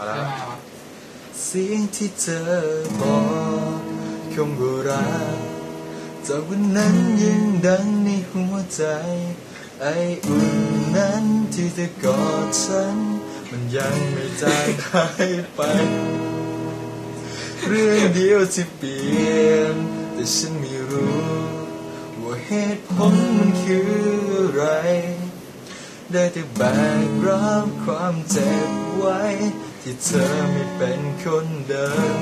เอาละได้มาวเสียงที่เธอบอกคงว่ารักจากวันนั้นยังดังในหัวใจ ไออุ่นนั้นที่เธอกอดฉัน มันยังไม่จางหายไป เรื่องเดียวที่เปลี่ยน แต่ฉันไม่รู้ ว่าเหตุผลมันคืออะไร ได้แต่แบกรับความเจ็บไว้ ที่เธอไม่เป็นคนเดิม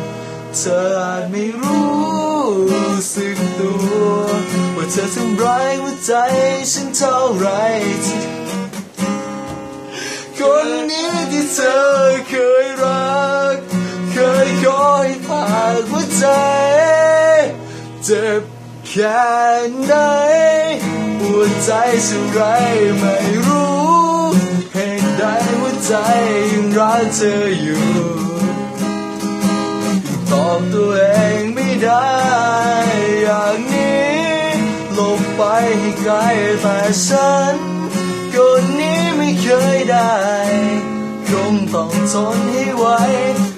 เธออาจไม่รู้สึกตัว ว่าเธอทำร้ายหัวใจฉันเท่าไรคนนี้ที่เธอเคยรัก เคยคอยฝากหัวใจ เจ็บแค่ไหนหัวใจสุไรไม่รู้ เธออยู่ ตอบตัวเองไม่ได้ อย่างนี้ลบไปให้ไกลแต่ฉันคนนี้ไม่เคยได้คงต้องทนให้ไหว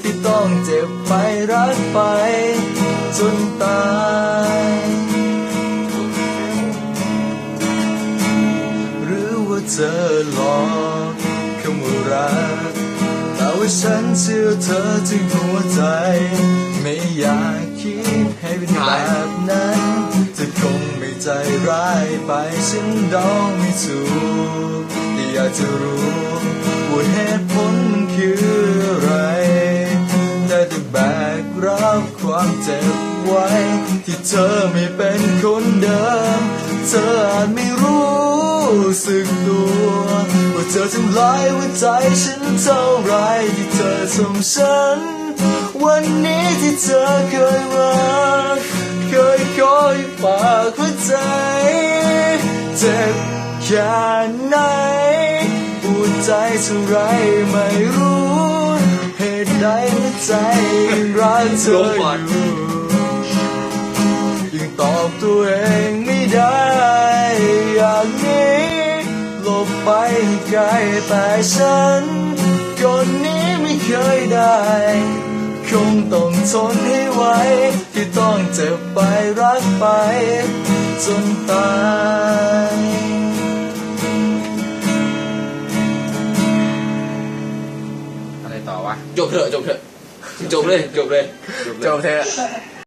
ที่ต้องเจ็บไปรักไป จนตายหรือว่าเธอหลอกคำว่ารัก ฉันเชื่อเธอถึงหัวใจ ไม่อยากคิดให้เป็นแบบนั้นจะคงไม่ใจร้ายไปฉันเดาไม่ถูกแต่อยากจะรู้ว่าเหตุผลมันคืออะไรได้แต่แบกรับความเจ็บไว้ ที่เธอไม่เป็นคนเดิม เธออาจไม่รู้ สึกตัวว่าเธอทำลายหัวใจฉันเท่าไรที่เธอส่งฉัน วันนี้ที่เธอเคยรักเคยคอยฝากหัวใจเจ็บแค่ไหนปวดใจเท่าไรไม่รู้เหตุใดหัวใจยังรักเธออยู่ยังตอบตัวเองไม่ได้อย่าง ไปให้ไกลแต่ฉันคนนี้ไม่เคยได้ คงต้องทนให้ไหวที่ต้องเจ็บไปรักไป จนตายอะไรต่อวะ จบเถอะจบเถอะจบเลยจบเลย จบเถอะ